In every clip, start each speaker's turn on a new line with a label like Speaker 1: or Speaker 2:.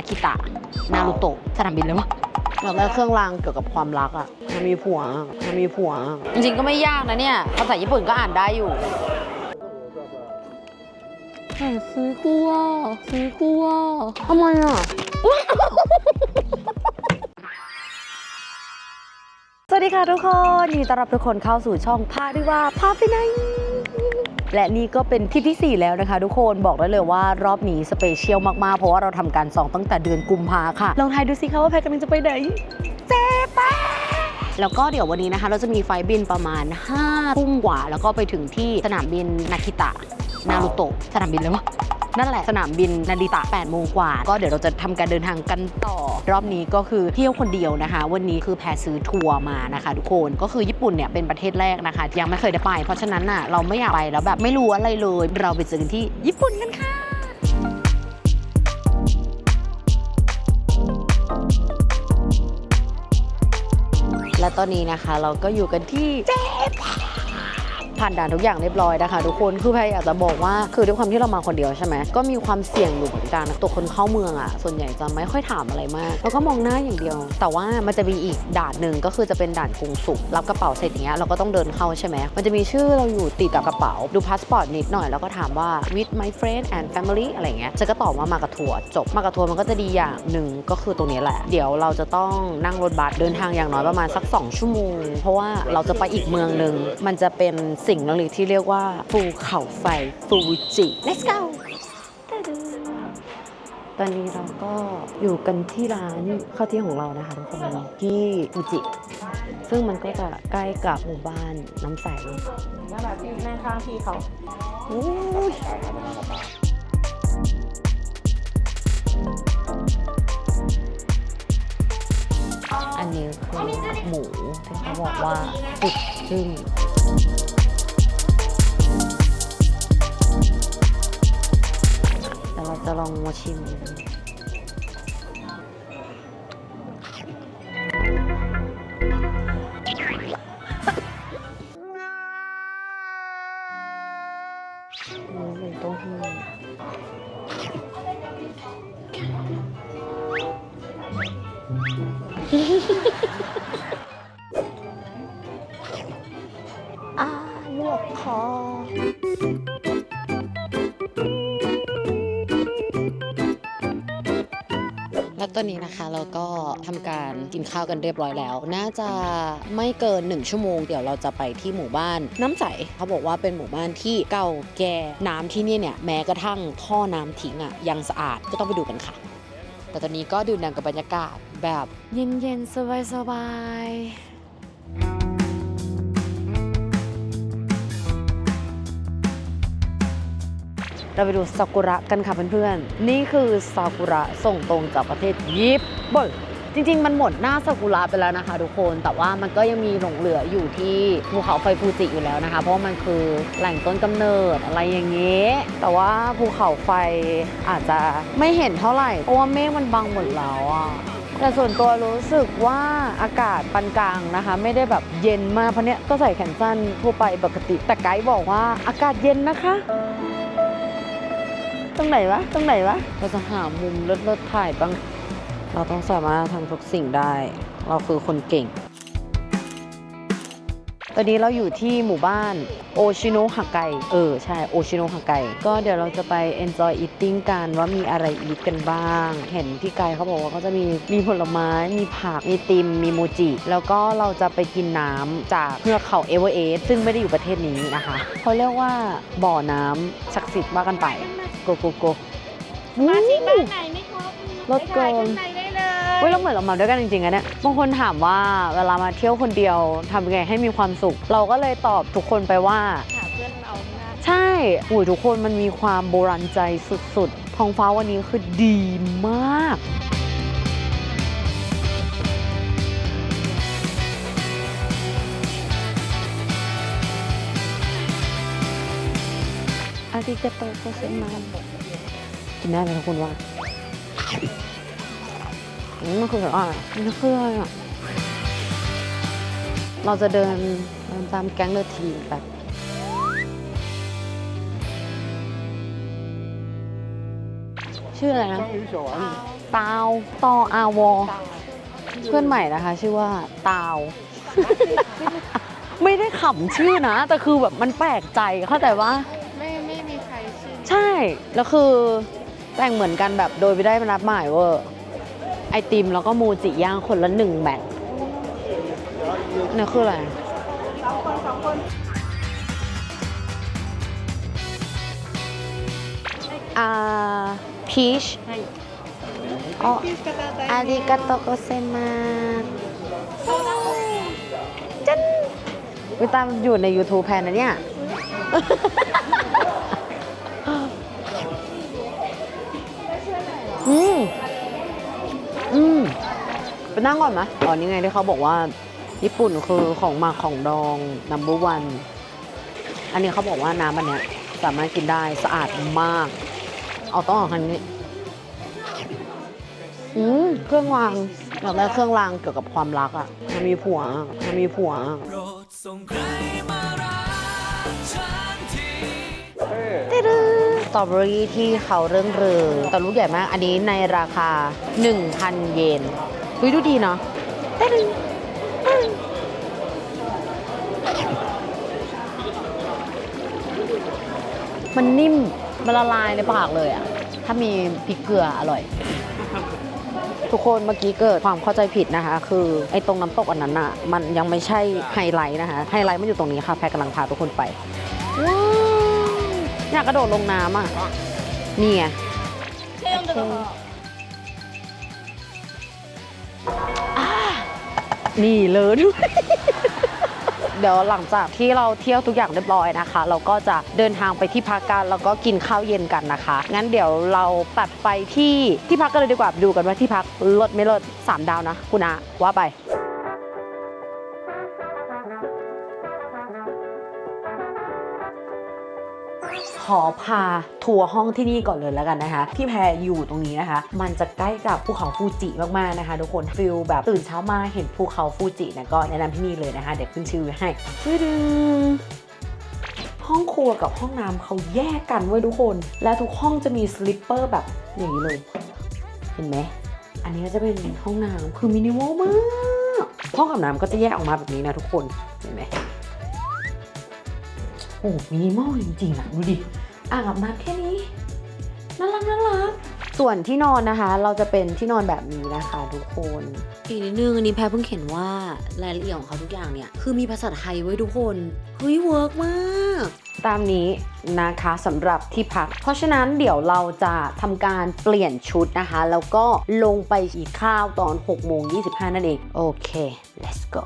Speaker 1: นาคิตะ นารุโตะ สนามบินเลยวะ
Speaker 2: อยากได้เครื่องรางเกี่ยวกับความรักอะมันมีผัวอะมันมีผัวอะ
Speaker 1: จริงๆก็ไม่ยากนะเนี่ย ภาษาญี่ปุ่นก็อ่านได้อยู่
Speaker 2: ซื้อกูอะซื้อกูอะทำไมอะ
Speaker 1: สวัสดีค่ะทุกคนยินดีต้อนรับทุกคนเข้าสู่ช่องพาดิว่าพาไปไหน และนี่ก็เป็นทริปที่ 4 แล้วนะคะ ทุกคนบอกได้เลยว่ารอบนี้สเปเชียลมาก ๆ เพราะว่าเราทำการส่องตั้งแต่เดือนกุมภาค่ะ ลองทายดูสิคะว่าแพทกำลังจะไปไหนเจ๊ปะแล้วก็เดี๋ยววันนี้นะคะ เราจะมีไฟล์บินประมาณ5ทุ่มกว่า แล้วก็ไปถึงที่สนามบินนาคิตะนารุโตะสนามบินเลยวะ นั่นแหละสนามบินนาริตะ8โมงกว่า ก็เดี๋ยวเราจะทำการเดินทางกันต่อ รอบนี้ก็คือเที่ยวคนเดียวนะคะ วันนี้คือแพรซื้อทัวร์มานะคะทุกคนก็คือญี่ปุ่นเนี่ยเป็นประเทศแรกนะคะ ยังไม่เคยได้ไป เพราะฉะนั้นน่ะเราไม่อยากไปแล้วแบบไม่รู้อะไรเลย เราไปเจอกันที่ญี่ปุ่นกันค่ะและตอนนี้นะคะเราก็อยู่กันที่เจ๊ปา ผ่านด่านทุกอย่างเรียบร้อยนะคะทุกคนคือพรอยากจะบอกว่าคือด้วยความที่เรามาคนเดียวใช่ไหมก็มีความเสี่ยงอยู่เหมือนกันตัวคนเข้าเมืองอะ่ะ ส่วนใหญ่จะไม่ค่อยถามอะไรมาก แล้วก็มองหน้าอย่างเดียว แต่ว่ามันจะมีอีกด่านหนึ่งก็คือจะเป็นด่านกรุงสุขรับกระเป๋าเสร็จอย่างเงี้ยเราก็ต้องเดินเข้าใช่ไหมมันจะมีชื่อเราอยู่ติดกับกระเป๋าดูพาสปอร์ตนิดหน่อยแล้วก็ถามว่า with my friend and family อะไรเงี้ยจะก็ตอบว่ามากับทัวร์จบมากับทัวร์มันก็จะดีอย่างหนึ่งก็คือตรงนี้แหละ เดี๋ยวเราจะต้องนั่งรถบัสเดินทางอย่างน้อยประมาณสัก 2 ชั่วโมง เพราะว่าเราจะไปอีกเมืองหนึ่งมันจะเป็นสิ่งเล็กๆที่เรียกว่าภูเขาไฟฟูจิ let's go ตอนนี้เราก็อยู่กันที่ร้านข้าวเที่ยงของเรานะคะทุกคนที่ฟูจิ ซึ่งมันก็จะใกล้กับหมู่บ้านน้ำใส
Speaker 2: นั่นแหละที่แม่ข้างพี่เขา
Speaker 1: อุ๊ยอันนี้คือหมูที่เขาบอกว่าสุดจึ้ง จะลองมาชิม
Speaker 2: หมู
Speaker 1: อนนี้นะคะเราก็ทำการกินข้าวกันเรียบร้อยแล้ว น่าจะไม่เกิน 1 ชั่วโมงเดี๋ยวเราจะไปที่หมู่บ้าน น้ำใสเขาบอกว่าเป็นหมู่บ้านที่เก่าแก่น้ำที่นี่เนี่ยแม้กระทั่งท่อน้ำทิ้งอะยังสะอาดก็ต้องไปดูกันค่ะ แต่ตอนนี้ก็ดื่มด่ำกับบรรยากาศแบบเย็นๆสบายๆ เราไปดูซากุระกันค่ะเพื่อนๆ นี่คือซากุระส่งตรงจากประเทศญี่ปุ่นจริงๆ มันหมดหน้าซากุระไปแล้วนะคะทุกคน แต่ว่ามันก็ยังมีหลงเหลืออยู่ที่ภูเขาไฟฟูจิอยู่แล้วนะคะ เพราะมันคือแหล่งต้นกำเนิดอะไรอย่างนี้แต่ว่าภูเขาไฟอาจจะไม่เห็นเท่าไหร่ เพราะว่าเมฆมันบังหมดแล้วอะแต่ส่วนตัวรู้สึกว่าอากาศปานกลางนะคะ ไม่ได้แบบเย็นมากเพราะเนี้ยก็ใส่แขนสั้นทั่วไปปกติ แต่ไกด์บอกว่าอากาศเย็นนะคะ ตรงไหนวะ ตรงไหนวะ เราจะหามุมเลิศๆถ่ายบ้าง เราต้องสามารถทำทุกสิ่งได้ เราคือคนเก่ง ตอนนี้เราอยู่ที่หมู่บ้านโอชิโนะฮากไกเออใช่โอชิโนะฮากไกก็เดี๋ยวเราจะไป enjoy eating กันว่ามีอะไรอีทกันบ้าง เห็นที่ไกลเขาบอกว่าเขาจะมีมีผลไม้มีผักมีติมมีโมจิ แล้วก็เราจะไปกินน้ำจากเทือกเขาเอเวอเรสต์ซึ่งไม่ได้อยู่ประเทศนี้นะคะเขาเรียกว่าบ่อน้ำศักดิ์สิทธิ์ว่ากันไปโกโกโก
Speaker 3: มาชิมบ้านไหนไหมครับ
Speaker 1: รถเกิน
Speaker 3: ข้างในได้ เลย
Speaker 1: เฮ้ยเราเหมือนเรามาด้วยกันจริงๆอะเนี่ยบางคนถามว่าเวลามาเที่ยวคนเดียวทำยังไงให้มีความสุข เราก็เลยตอบทุกคนไปว่า
Speaker 3: หาเพื่อนเอาหน้า
Speaker 1: ใช่โอ้ยทุกคนมันมีความโบราณใจสุดๆท้องฟ้าวันนี้คือดีมาก อาริกาโตโกเซมากินได้ไหมทุกคนว่าอื มันคือแบบอะมันคืออะเราจะเดินเดินตามแก๊งเดอะทีแบบชื่ออะไรนะตาวตออาวเพื่อนใหม่นะคะ ชื่อว่าตาว ไม่ได้ขำชื่อนะ แต่คือแบบมันแปลกใจเข้าใจว่า
Speaker 3: ไม่ไม่มีใครชื่อ
Speaker 1: ใช่ แล้วคือแต่งเหมือนกันแบบโดยไม่ได้รับหมายเวอร์ ไอติมแล้วก็มูจิย่างคนละหนึ่งแบตเนี่ยคืออะไรอ่าพีชอ๋ออาริกาโตโกเซมาจันวิตามอยู่ใน YouTube แพนนะเนี่ย อืมอืม ไปนั่งก่อนไหมอ๋อนี่ไงที่เขาบอกว่า ญี่ปุ่นคือของหมักของดอง number one อันนี้เขาบอกว่าน้ำอันเนี้ยสามารถกินได้สะอาดมาก เอาต้องเอาคันนี้อืมเครื่องรางอยากได้เครื่องรางเกี่ยวกับความรักอะ่ะมันมีผัวมันมีผัว
Speaker 4: โปรดส่งใครมารักฉันที
Speaker 1: สตรอเบอรี่ที่เขาเรื่องเรือแต่ลูกใหญ่มาก อันนี้ในราคา 1,000 เยน วิดูดีเนาะมันนิ่มมันละลายในปากเลยอะถ้ามีพริกเกลืออร่อย ทุกคนเมื่อกี้เกิดความเข้าใจผิดนะคะ คือไอ้ตรงน้ำตกอันนั้นอะมันยังไม่ใช่ไฮไลท์นะคะ ไฮไลท์มันอยู่ตรงนี้ค่ะ แพรกำลังพาทุกคนไปว้าวอยากกระโดดลงน้ำอะนี่ไง นี่เลยด้วยเดี๋ยวหลังจากที่เราเที่ยวทุกอย่างเรียบร้อยนะคะ เราก็จะเดินทางไปที่พักกันแล้วก็กินข้าวเย็นกันนะคะ งั้นเดี๋ยวเราตัดไปที่ที่พักกันเลยดีกว่าดูกันว่าที่พักลดไม่ลดสามดาวนะ คุณอาว่าไป อพาทัวร์ห้องที่นี่ก่อนเลยแล้วกันนะคะ ที่แพรอยู่ตรงนี้นะคะ มันจะใกล้กับภูเขาฟูจิมากๆนะคะ ทุกคนฟิลแบบตื่นเช้ามาเห็นภูเขาฟูจินะก็แนะนำที่นี่เลยนะคะ เดี๋ยวขึ้นชื่อให้ชื่อดึงห้องครัวกับห้องน้ำเขาแยกกันไว้ทุกคน และทุกห้องจะมีสลิปเปอร์แบบอย่างนี้เลย เห็นไหมอันนี้ก็จะเป็นห้องน้ำคือมินิมอลมากห้องอาบน้ำก็จะแยกออกมาแบบนี้นะทุกคนเห็นไหม โอ้มินิมอลจริงๆอะดูดิ อ่างอาบน้ำแค่นี้น่ารักน่ารักส่วนที่นอนนะคะ เราจะเป็นที่นอนแบบนี้นะคะทุกคน อีกนิดนึงอันนี้แพรเพิ่งเห็นว่ารายละเอียดของเขาทุกอย่างเนี่ย คือมีภาษาไทยไว้ทุกคนเฮ้ยเวิร์กมากตามนี้นะคะสำหรับที่พัก เพราะฉะนั้นเดี๋ยวเราจะทำการเปลี่ยนชุดนะคะ แล้วก็ลงไปอีกข้าวตอน6โมง25 นั่นเอง โอเค let's go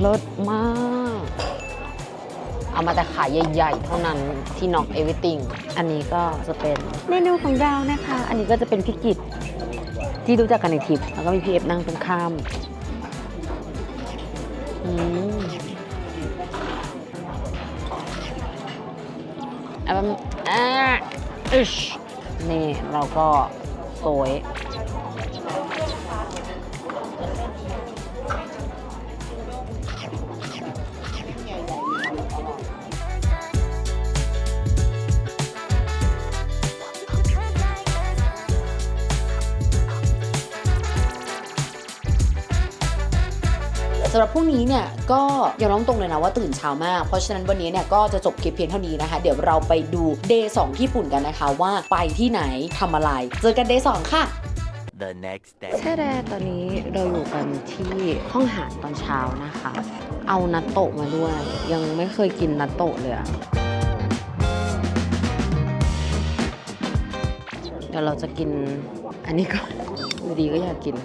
Speaker 1: เลิศมาก เอามาแต่ขายใหญ่ๆ เท่านั้นที่น็อกเอวิติงอันนี้ก็จะเป็นเมนูของเรานะคะ อันนี้ก็จะเป็นพี่กิตที่รู้จักกันในทริป แล้วก็มีพีเอฟนั่งตรงข้ามอืมอะมันอะอิชนี่เราก็โซยำหรับพรุ่งนี้เนี่ยก็ยอมรับตรงเลยนะว่าตื่นเช้ามาก เพราะฉะนั้นวันนี้เนี่ยก็จะจบคลิปเพียงเท่านี้นะคะ เดี๋ยวเราไปดูเดย์สที่ญี่ปุ่นกันนะคะว่าไปที่ไหนทำอะไร เจอกันเดย์สค่ะ
Speaker 4: The next day
Speaker 1: ใช่แล้วตอนนี้เราอยู่กันที่ห้องอาหารตอนเช้านะคะ เอานัตโตะมาด้วย ยังไม่เคยกินนัตโตะเลยอะเดี๋ยวเราจะกินอันนี้ก่อนดูดีก็อยากกิน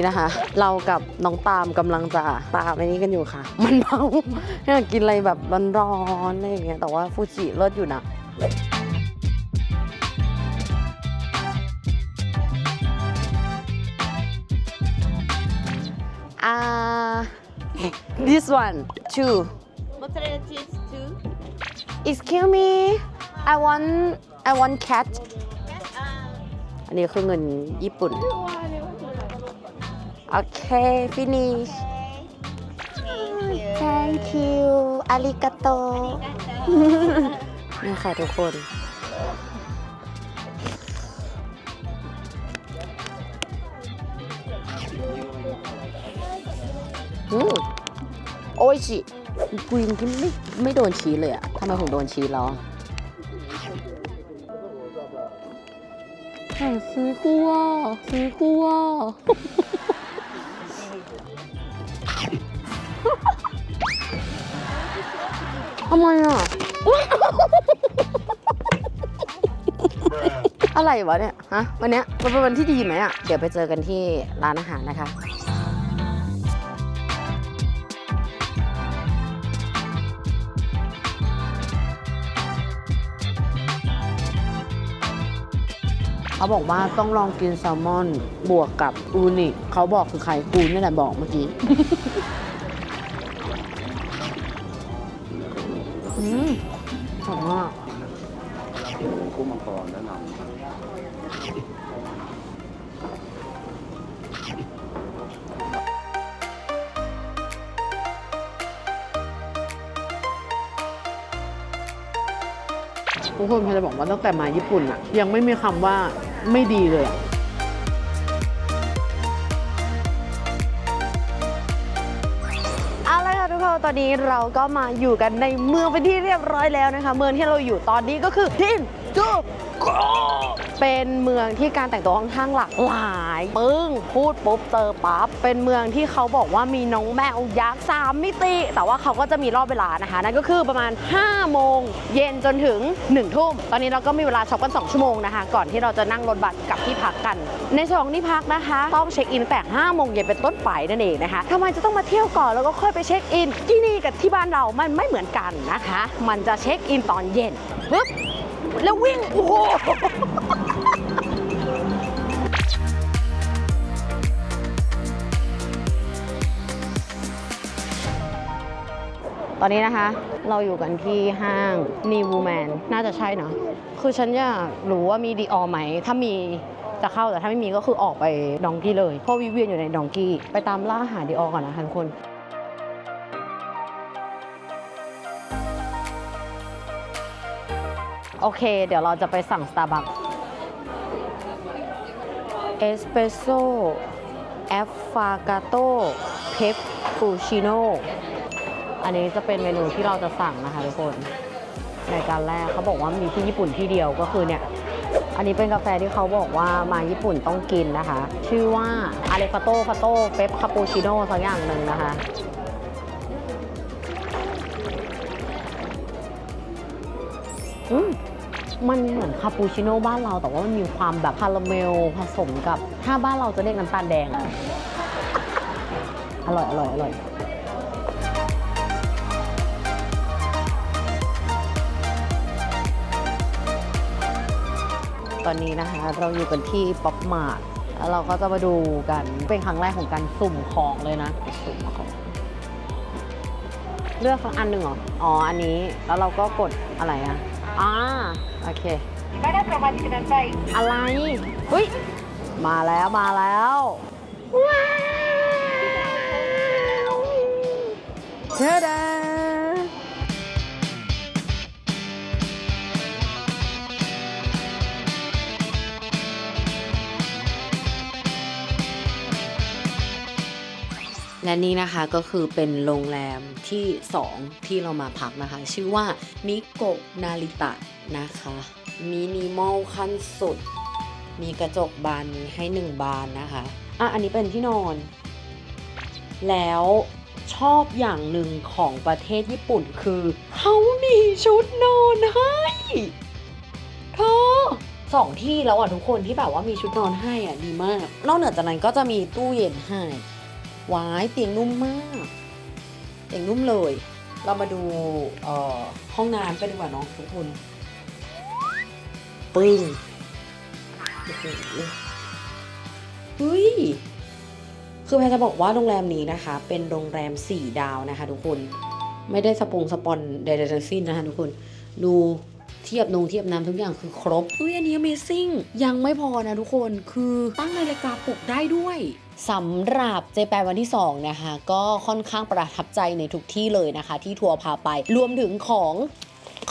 Speaker 1: นี้นะคะ เรากับน้องตามกำลังจะตามอันนี้กันอยู่ค่ะ มันเมาอยากกินอะไรแบบร้อนๆอะไรอย่างเงี้ยแต่ว่าฟูจิเลิศอยู่นะอ่า this one two
Speaker 3: mozzarella cheese too
Speaker 1: excuse me I want I want cat อันนี้คือเงินญี่ปุ่น โอเค finish thank you อาริกาโต นี่ค่ะทุกคนอืมโอ้ยชิกูยังกินไม่ไม่โดนชีสเลยอะทำไมผมโดนชีสแล้วแต่ซื้อกูอะซื้อกูอะ ทำไมอะ อะไรวะเนี่ย ฮะ วันเนี้ยมันเป็นวันที่ดีไหมอะ เดี๋ยวไปเจอกันที่ร้านอาหารนะคะ เขาบอกว่าต้องลองกินแซลมอนบวกกับอูนิเขาบอกคือใครกูนี่แหละบอกเมื่อกี้
Speaker 5: งแต่
Speaker 2: มาญี่ปุ่นอะยังไม่มีคำว่าไม่ดีเลยอะ
Speaker 1: เอาละค่ะทุกคนตอนนี้เราก็มาอยู่กันในเมืองเป็นที่เรียบร้อยแล้วนะคะ เมืองที่เราอยู่ตอนนี้ก็คือทินจูโก เป็นเมืองที่การแต่งตัวค่อนข้างหลากหลายปึ้งพูดปุ๊บเจอปั๊บเป็นเมืองที่เขาบอกว่ามีน้องแมวยักษ์สามมิติ แต่ว่าเขาก็จะมีรอบเวลานะคะ นั่นก็คือประมาณ 5 โมง เย็นจนถึง 1 ทุ่ม ตอนนี้เราก็มีเวลาช็อปกัน 2 ชั่วโมงนะคะ ก่อนที่เราจะนั่งรถบัสกลับที่พักกัน ในส่วนของที่พักนะคะ ต้องเช็คอินแต่5โมงเย็นเป็นต้นไปนั่นเองนะคะทำไมจะต้องมาเที่ยวก่อนแล้วก็ค่อยไปเช็คอิน ที่นี่กับที่บ้านเรามันไม่เหมือนกันนะคะ มันจะเช็คอินตอนเย็นปึ๊บแล้ววิ่งโอ้โห ตอนนี้นะคะ เราอยู่กันที่ห้าง n e w m a n น่าจะใช่เนาะคือฉันอยากรู้ว่ามีดีออไหม ถ้ามีจะเข้าแต่ถ้าไม่มีก็คือออกไปดองกี้เลยเพราะวิเวียนอยู่ในดองกี้ ไปตามล่าหาดีออก่อนนะทุกคนโอเค เดี๋ยวเราจะไปสั่ง Starbucks เอสเปรสโซ่แอฟฟากาโต้เพปปูชิโน อันนี้จะเป็นเมนูที่เราจะสั่งนะคะทุกคนในการแรกเขาบอกว่ามีที่ญี่ปุ่นที่เดียวก็คือเนี่ย อันนี้เป็นกาแฟที่เขาบอกว่ามาญี่ปุ่นต้องกินนะคะ ชื่อว่าอาเลฟาโต้ฟาโต้เฟปคาปูชิโน่สักอย่างหนึ่งนะคะอืมมันเหมือนคาปูชิโน่บ้านเราแต่ว่ามันมีความแบบคาราเมลผสมกับ ถ้าบ้านเราจะเรียกน้ำตาลแดงอะอร่อยอร่อยอร่อย อนนี้นะคะ เราอยู่กันที่ป๊อปมาร์ทแล้วเราก็จะมาดูกัน เป็นครั้งแรกของการสุ่มของเลยนะ สุ่มของ เลือกสักอันหนึ่งเหรอ อ๋อ อันนี้ แล้วเราก็กดอะไรอะอ่าโอเค อะไรเฮ้ย มาแล้ว มาแล้วว้าวเชดา และนี่นะคะก็คือเป็นโรงแรมที่ 2 ที่เรามาพักนะคะ ชื่อว่านิโกะนาริตะนะคะมินิมอลขั้นสุด มีกระจกบานนี้ให้ 1 บานนะคะอะอันนี้เป็นที่นอน แล้วชอบอย่างหนึ่งของประเทศญี่ปุ่นคือเขามีชุดนอนให้เธอสองที่แล้วอะทุกคนที่แบบว่ามีชุดนอนให้อะดีมาก นอกเหนือจากนั้นก็จะมีตู้เย็นให้ วายเตียงนุ่มมากเตียงนุ่มเลย เรามาดูห้องน้ำกันดีกว่าน้องทุกคนปึ้งโอ้โหเฮ้ยคือแพรจะบอกว่าโรงแรมนี้นะคะ เป็นโรงแรม 4 ดาวนะคะ ทุกคนไม่ได้สปงสปอนใดๆทั้งสิ้นนะคะทุกคน ดูเทียบนงเทียบน้ำทุกอย่างคือครบเฮ้ยอันนี้ Amazing ยังไม่พอนะทุกคนคือตั้งนาฬิกาปลุกได้ด้วย สำหรับเจแปนวันที่ 2 นะคะ ก็ค่อนข้างประทับใจในทุกที่เลยนะคะ ที่ทัวร์พาไปรวมถึงของ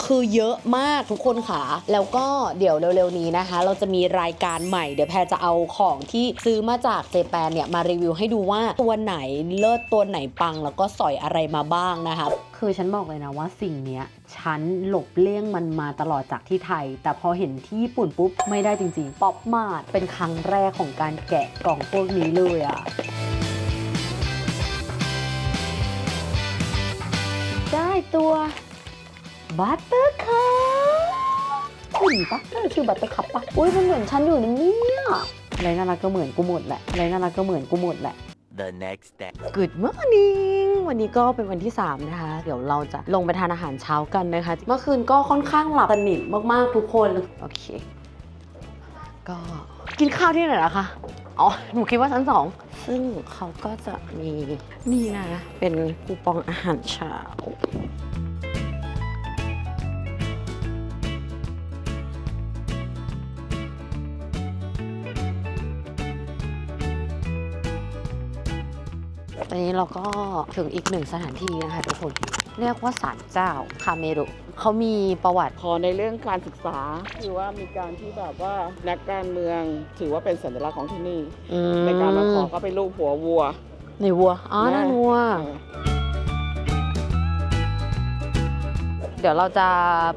Speaker 1: คือเยอะมากทุกคนค่ะ แล้วก็เดี๋ยวเร็วๆนี้นะคะ เราจะมีรายการใหม่เดี๋ยวแพรจะเอาของที่ซื้อมาจากเจแปนเนี่ยมารีวิวให้ดูว่าตัวไหนเลิศตัวไหนปัง แล้วก็สอยอะไรมาบ้างนะคะ คือฉันบอกเลยนะว่าสิ่งเนี้ยฉันหลบเลี่ยงมันมาตลอดจากที่ไทย แต่พอเห็นที่ญี่ปุ่นปุ๊บไม่ได้จริงๆ ป๊อปมาดเป็นครั้งแรกของการแกะกล่องพวกนี้เลยอะได้ตัว บัตเตอร์คัพหุ่นปะน่าจะชื่อบัตเตอร์คัพปะอุ้ยมันเหมือนฉันอยู่ในนี้อะอะไรน่ารักก็เหมือนกูหมดแหละอะไรน่ารักก็เหมือนกูหมดแหละ
Speaker 6: The next day.
Speaker 1: Good morning วันนี้ก็เป็นวันที่ 3 นะคะ เดี๋ยวเราจะลงไปทานอาหารเช้ากันนะคะ เมื่อคืนก็ค่อนข้างหลับสนิทมากๆทุกคน โอเค ก็กินข้าวที่ไหนล่ะคะ อ๋อ หนูคิดว่าชั้นสอง ซึ่งเขาก็จะมีนี่นะ เป็นคูปองอาหารเช้า ตอนนี้เราก็ถึงอีกหนึ่งสถานที่นะคะทุกคน เรียกว่าศาลเจ้าคาเมรุเขามีประวัติ
Speaker 5: ขอในเรื่องการศึกษาคือว่ามีการที่แบบว่านักการเมืองถือว่าเป็นสัญลักษณ์ของที่นี่
Speaker 1: อืม
Speaker 5: ในการมาขอก็เป็นรูปหัววัว
Speaker 1: ในวัว อ๋อ
Speaker 5: นะ
Speaker 1: นั่นวัว
Speaker 5: เออ
Speaker 1: เดี๋ยวเราจะ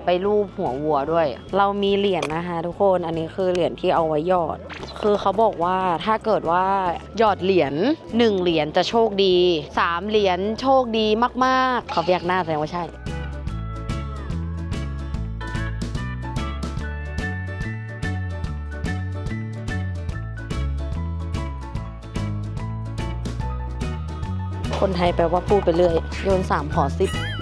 Speaker 1: ไปรูปหัววัวด้วย เรามีเหรียญนะคะทุกคน อันนี้คือเหรียญที่เอาไว้หยอด คือเขาบอกว่าถ้าเกิดว่าหยอดเหรียญ1เหรียญจะโชคดี3เหรียญโชคดีมากๆ เขาพยักหน้าแสดงว่าใช่คนไทยแปลว่าพูดไปเรื่อย โยนสามหอสิบ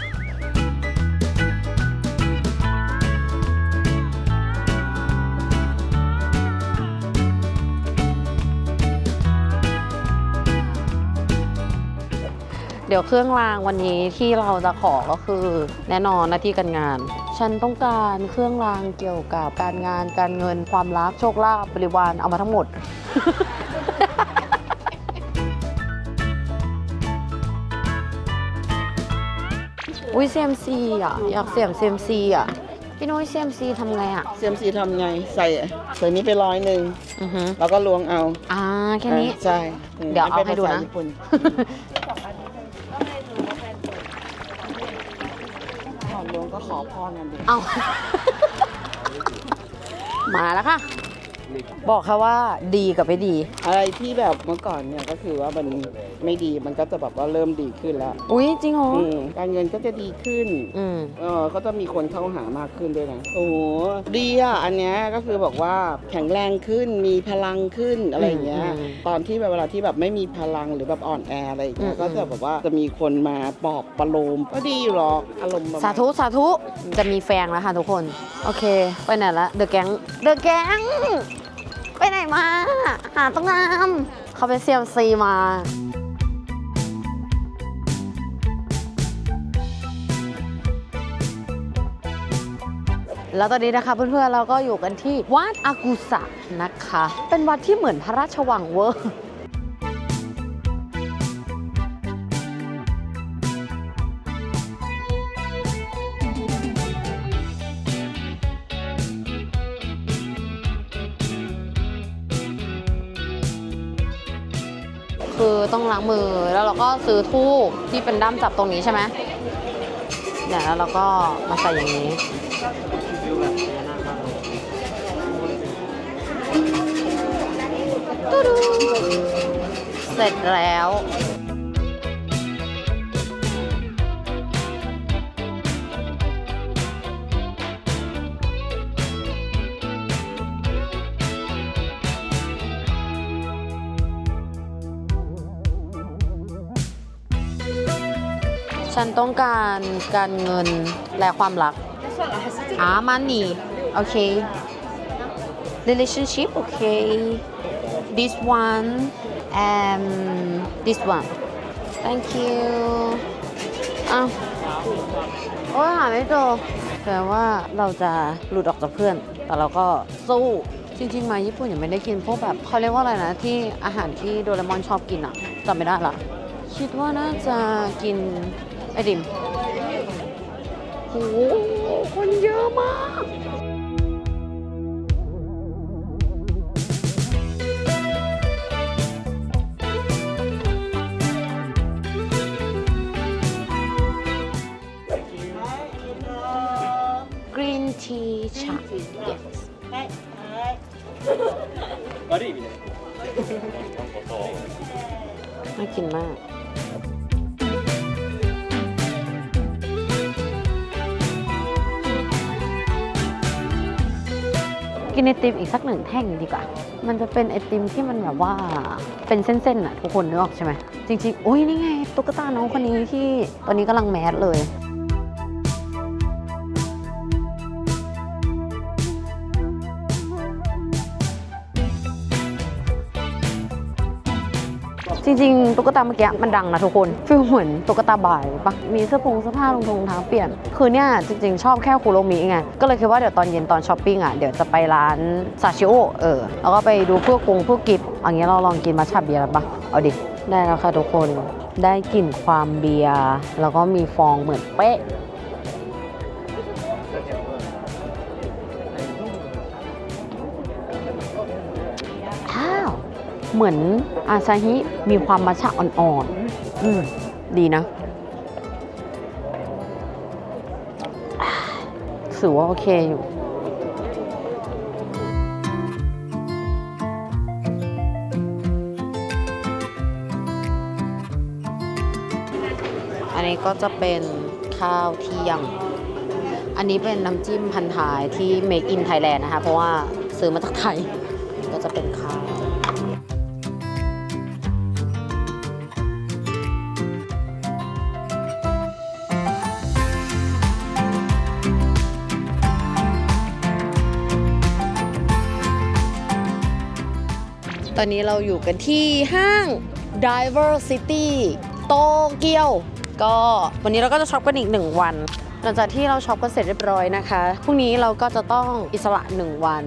Speaker 1: เดี๋ยวเครื่องรางวันนี้ที่เราจะขอก็คือ แน่นอนหน้าที่การงาน ฉันต้องการเครื่องรางเกี่ยวกับการงานการเงินความรักโชคลาภบริวารเอามาทั้งหมด อุ้ยเซมซีอะ อยากเสี่ยงเซมซีอะ พี่นุ้ยเซมซีทำไงอะ
Speaker 5: เซียมซีทำไงใส่ใส่นี้ไปร้อยหนึ่ง
Speaker 1: อือฮึ
Speaker 5: แล้วก็ล้วงเอา
Speaker 1: อ่าแค่นี้
Speaker 5: อ่าใช่อืม
Speaker 1: เดี๋ยวเอา
Speaker 5: ป็
Speaker 1: ให้ดูนะ
Speaker 5: ภษญี่ปุ่ข อล้วงก็ขอพรกันดิ
Speaker 1: เอา มาแล้วค่ะ บอกแค่ว่าดีกับไม่ดี
Speaker 5: อะไรที่แบบเมื่อก่อนเนี่ยก็คือว่ามัน ไม่ดีมันก็จะแบบว่าเริ่มดีขึ้นแล้ว
Speaker 1: อุ้ยจริงเหรอ
Speaker 5: อืมการเงินก็จะดีขึ้น
Speaker 1: อืม
Speaker 5: เออก็จะมีคนเข้าหามากขึ้นด้วยนะ โอ้โหดีอะ อันเนี้ยก็คือบอกว่าแข็งแรงขึ้น มีพลังขึ้นอะไรอย่างเงี้ย
Speaker 1: อืม
Speaker 5: ตอนที่แบบเวลาที่แบบไม่มีพลังหรือแบบอ่อนแออะไรอย่างเงี้ย
Speaker 1: อืม
Speaker 5: ก็จะแบบว่าจะมีคนมาปลอบประโลม ก็ดีอยู่หรอกอารมณ์ประมณ
Speaker 1: สาธุ สาธุ จะมีแฟนแล้วค่ะทุกคน โอเค ไปไหนละ เดอะแก๊ง เดอะแก๊ง ไปไหนมา หาต้องงามเขาไปเซียมซีมา แล้วตอนนี้นะคะเพื่อนๆเราก็อยู่กันที่วัดอากุสะนะคะ เป็นวัดที่เหมือนพระราชวังเวอร์คือต้องล้างมือแล้วเราก็ซื้อทูบที่เป็นด้ามจับตรงนี้ใช่ไหมเนี่ยแล้วเราก็มาใส่อย่างนี้ เสร็จแล้วฉันต้องการการเงินและความรักอ่ามันนี่ โอเค relationship โอเค this one and this one thank you อ้าวโอ้ยหาไม่เจอแปลว่าเราจะหลุดออกจากเพื่อน แต่เราก็สู้จริงๆมาญี่ปุ่นยังไม่ได้กินพวกแบบเขาเรียกว่าอะไรนะ ที่อาหารที่โดเรมอนชอบกินอะจำไม่ได้ละคิดว่าน่าจะกินไอติมโหคนเยอะมาก Green tea chai yes น่ากินมาก กินไอติมอีกสักหนึ่งแท่งดีกว่า มันจะเป็นไอติมที่มันแบบว่าเป็นเส้นๆอะทุกคนนึกออกใช่ไหม จริงๆ อุ้ยนี่ไง ตุ๊กตาน้องคนนี้ที่ตอนนี้กำลังแมสเลย ริงๆตุ๊กตาเมื่อกี้มันดังนะทุกคนฟีลเหมือนตุ๊กตาบ่ายปะมีเสื้อผงเสื้อผ้ารองทงรองเท้าเปลี่ยน คือเนี่ยจริงๆ ชอบแค่คุโรมิไงก็เลยคิดว่าเดี๋ยวตอนเย็นตอนช้อปปิ้งอะเดี๋ยวจะไปร้านซาชิโอเออแล้วก็ไปดูพวกกงพวกกิฟอย่างเงี้ยเราลองกินมาชาเบียร์ปะเอาดิได้แล้วค่ะทุกคนได้กลิ่นความเบียร์แล้วก็มีฟองเหมือนเป๊ะ เหมือนอาซาฮิมีความมัชฉะอ่อนๆอืมดีนะอ่าถือว่าโอเคอยู่อันนี้ก็จะเป็นข้าวเที่ยง อันนี้เป็นน้ำจิ้มพันท้ายที่ Make in Thailand นะคะ เพราะว่าซื้อมาจากไทย ก็จะเป็นข้าว อนนี้เราอยู่กันที่ห้าง Diver City โตเกียว ก็วันนี้เราก็จะช็อปกันอีกหนึ่งวัน หลังจากที่เราช็อปกันเสร็จเรียบร้อยนะคะ พรุ่งนี้เราก็จะต้องอิสระหนึ่งวัน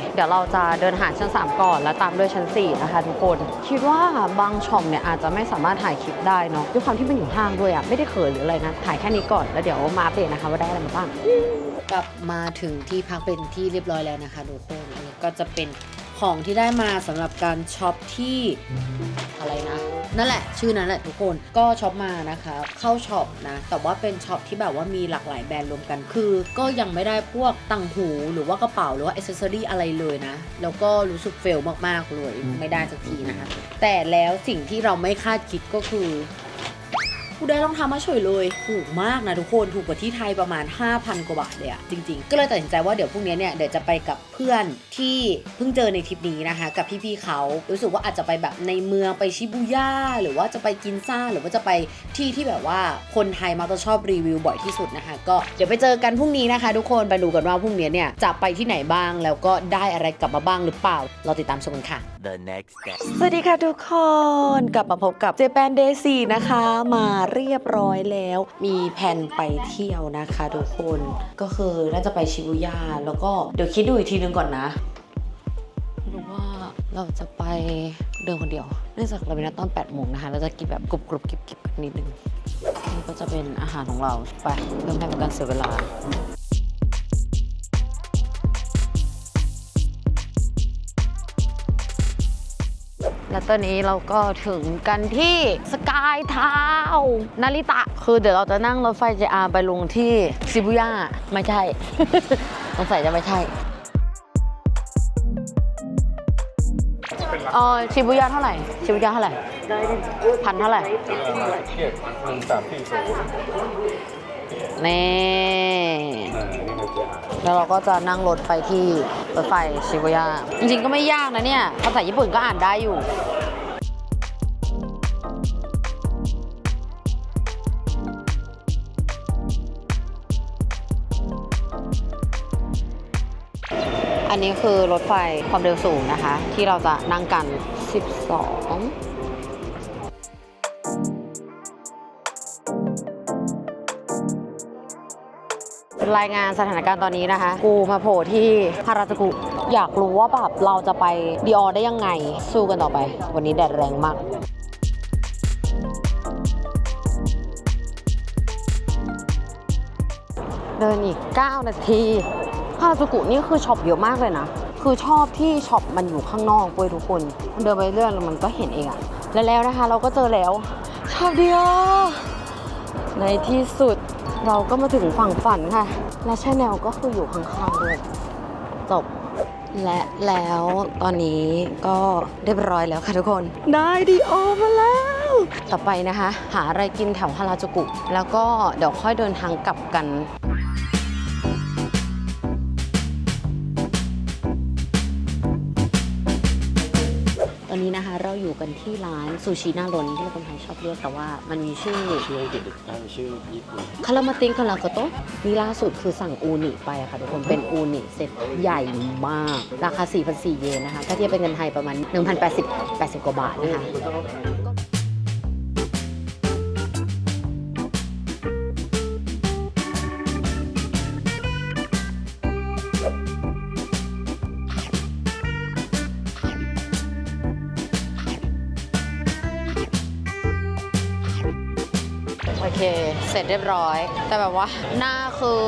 Speaker 1: เคเดี๋ยวเราจะเดินหาชั้น 3 ก่อน แล้วตามด้วยชั้น 4 นะคะทุกคน คิดว่าบางช่องเนี่ยอาจจะไม่สามารถถ่ายคลิปได้เนาะด้วยความที่มันอยู่ห้างด้วยอะไม่ได้เขินหรืออะไรนะถ่ายแค่นี้ก่อนแล้วเดี๋ยวมาอัปเดตนะคะว่าได้อะไรมาบ้างกลับมาถึงที่พักเป็นที่เรียบร้อยแล้วนะคะทุกคนอันนี้ก็จะเป็นของที่ได้มาสำหรับการช็อปที่ นั่นแหละ ชื่อนั้นแหละทุกคนก็ช็อปมานะคะ เข้าช็อปนะ แต่ว่าเป็นช็อปที่แบบว่ามีหลากหลายแบรนด์รวมกันคือ ก็ยังไม่ได้พวกตังหูหรือว่ากระเป๋าหรือว่าอิสเซสซอรี่อะไรเลยนะ แล้วก็รู้สึกเฟลมากๆเลยไม่ได้สักทีนะคะแต่แล้วสิ่งที่เราไม่คาดคิดก็คือ กูได้รองเท้ามาเฉยเลย ถูกมากนะทุกคนถูกกว่าที่ไทยประมาณ 5,000 กว่าบาทเลยอะจริงๆ ก็เลยตัดสินใจว่าเดี๋ยวพรุ่งนี้เนี่ยเดี๋ยวจะไปกับเพื่อนที่เพิ่งเจอในทริปนี้นะคะ กับพี่ๆเขารู้สึกว่าอาจจะไปแบบในเมืองไปชิบูย่าหรือว่าจะไปกินซ่าหรือว่าจะไปที่ที่แบบว่าคนไทยมักจะชอบรีวิวบ่อยที่สุดนะคะ ก็เดี๋ยวไปเจอกันพรุ่งนี้นะคะ ทุกคนไปดูกันว่าพรุ่งนี้เนี่ยจะไปที่ไหนบ้างแล้วก็ได้อะไรกลับมาบ้างหรือเปล่า เราติดตามชมกันค่ะ
Speaker 4: The next day
Speaker 1: สวัสดีค่ะทุกคนกลับมาพบกับเจแปนเดซี่นะคะมาเรียบร้อยแล้ว มีแผนไปเที่ยวนะคะทุกคนก็คือน่าจะไปชิบูย่าแล้วก็เดี๋ยวคิดดูอีกทีนึงก่อนนะหรู้ว่าเราจะไปเดินคนเดียว เนื่องจากเราเป็นนัดตอน8โมงนะคะ เราจะกินแบบกรุบกรุบๆกิบกันนิดนึงนี่ก็จะเป็นอาหารของเราไปเริ่ม่ให้เป็นการเสียเวลา และตอนนี้เราก็ถึงกันที่สกายทาวนาริตะ คือเดี๋ยวเราจะนั่งรถไฟ JR ไปลงที่ซิบุย่าไม่ใช่สงสัยจะไม่ใช่เออชิบุย่าเท่าไหร่ ชิบุย่าเท่าไหร่พันเท่าไหร่
Speaker 6: เทียบหนึ่งสามสี่ศูนย์
Speaker 1: นี่
Speaker 6: อ่านี่นะจ๊ะ
Speaker 1: แล้วเราก็จะนั่งรถไปที่รถไฟชิบุย่า จริงๆ ก็ไม่ยากนะเนี่ย ภาษาญี่ปุ่นก็อ่านได้อยู่ อันนี้คือรถไฟความเร็วสูงนะคะ ที่เราจะนั่งกัน 12 รายงานสถานการณ์ตอนนี้นะคะ กูมาโผล่ที่ฮาราจูกุ อยากรู้ว่าแบบเราจะไปดีออได้ยังไง สู้กันต่อไป วันนี้แดดแรงมากเดินอีก 9 นาทีฮาราจูกุนี่คือช็อปเยอะมากเลยนะ คือชอบที่ช็อปมันอยู่ข้างนอกเว้ยทุกคน เดินไปเรื่อยมันก็เห็นเองอะและแล้วนะคะ เราก็เจอแล้วช็อปเดียว ในที่สุด เราก็มาถึงฝั่งฝันค่ะ และชาแนลก็คืออยู่ข้างๆด้วยจบและแล้วตอนนี้ก็เรียบร้อยแล้วค่ะทุกคน ได้ดีออมาแล้ว ต่อไปนะคะ หาอะไรกินแถวฮาราจูกุ แล้วก็เดี๋ยวค่อยเดินทางกลับกันตอน อยู่กันที่ร้านซูชิหน้าร้นที่คนไทยชอบเรียกแต่ว่ามันมีชื่อ
Speaker 6: ชื่ออังกฤษอ่าชื่อญี่ปุ่น
Speaker 1: คารามาติงคาราโกโตะนี่ล่าสุดคือสั่งอูนิไปอะค่ะทุกคนเป็นอูนิเซ็ตใหญ่มาก ราคา 4,400 เยนนะคะ ถ้าเทียบเป็นเงินไทยประมาณ 1,080 80 กว่าบาทนะคะ เรียบร้อย แต่แบบว่าหน้าคือ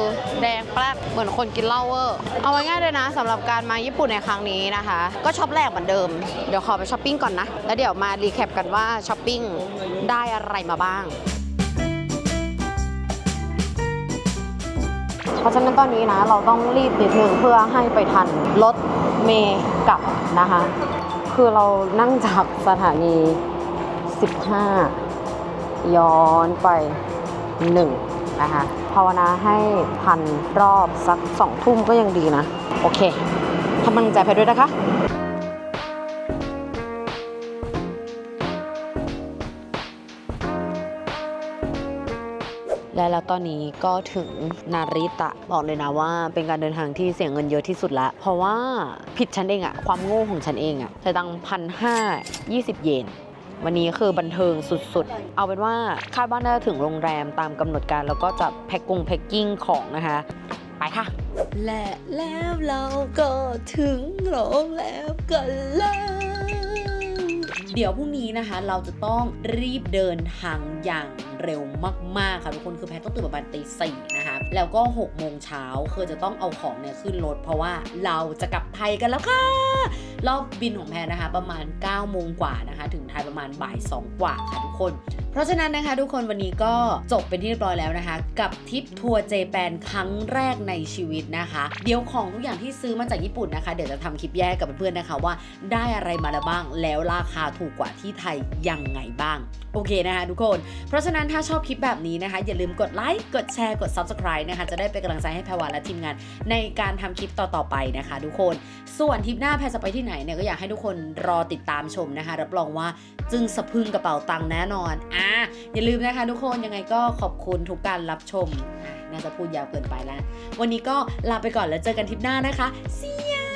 Speaker 1: แดงแป๊บเหมือนคนกินเหล้าเวอร์เอาไว้ง่ายเลยนะสำหรับการมาญี่ปุ่นในครั้งนี้นะคะ ก็ช็อปแรกเหมือนเดิม เดี๋ยวขอไปช้อปปิ้งก่อนนะ แล้วเดี๋ยวมารีแคปกันว่าช้อปปิ้งได้อะไรมาบ้าง เพราะฉะนั้นตอนนี้นะเราต้องรีบนิดนึงเพื่อให้ไปทันรถเมย์กลับนะคะ คือเรานั่งจากสถานี 15 ย้อนไป หนึ่งนะคะภาวนาให้พันรอบสักสองทุ่มก็ยังดีนะ โอเคทำกำลังใจไปด้วยนะคะและแล้วตอนนี้ก็ถึงนาริตะบอกเลยนะว่าเป็นการเดินทางที่เสียเงินเยอะที่สุดละ เพราะว่าผิดฉันเองอะความโง่ของฉันเองอะแต่ตังพันห้ายี่สิบเยน วันนี้คือบันเทิงสุดๆ เอาเป็นว่าคาดว่าน่าจะถึงโรงแรมตามกำหนดการ แล้วก็จะแพ็กกงแพ็กกิ้งของนะคะ ไปค่ะ และแล้วเราก็ถึงโรงแรมกันแล้วเดี๋ยวพรุ่งนี้นะคะ เราจะต้องรีบเดินทางอย่าง เร็วมากๆค่ะทุกคนคือแพทต้องตื่นประมาณตีสี่นะคะแล้วก็6โมงเช้าคือจะต้องเอาของเนี่ยขึ้นรถเพราะว่าเราจะกลับไทยกันแล้วค่ะรอบบินของแพรนะคะ ประมาณ9โมงกว่านะคะ ถึงไทยประมาณบ่าย2กว่าค่ะทุกคน เพราะฉะนั้นนะคะ ทุกคนวันนี้ก็จบเป็นที่เรียบร้อยแล้วนะคะ กับทริปทัวร์เจแปนครั้งแรกในชีวิตนะคะ เดี๋ยวของทุกอย่างที่ซื้อมาจากญี่ปุ่นนะคะ เดี๋ยวจะทำคลิปแยกกับเพื่อนๆนะคะว่าได้อะไรมาแล้วบ้างแล้วราคาถูกกว่าที่ไทยยังไงบ้าง โอเคนะคะทุกคน เพราะฉะนั้นถ้าชอบคลิปแบบนี้นะคะ อย่าลืมกดไลค์กดแชร์กด subscribe นะคะ จะได้เป็นกำลังใจให้แพรวาและทีมงาน ในการทำคลิปต่อๆไปนะคะ ทุกคนส่วนทริปหน้าแพรจะไปที่ไหนเนี่ยก็อยากให้ทุกคนรอติดตามชมนะคะรับรองว่าจึงสะพึงกระเป๋าตังค์แน่นอนอะอย่าลืมนะคะทุกคนยังไงก็ขอบคุณทุกการรับชมอะน่าจะพูดยาวเกินไปแล้ว วันนี้ก็ลาไปก่อนแล้วเจอกันทริปหน้านะคะ See ya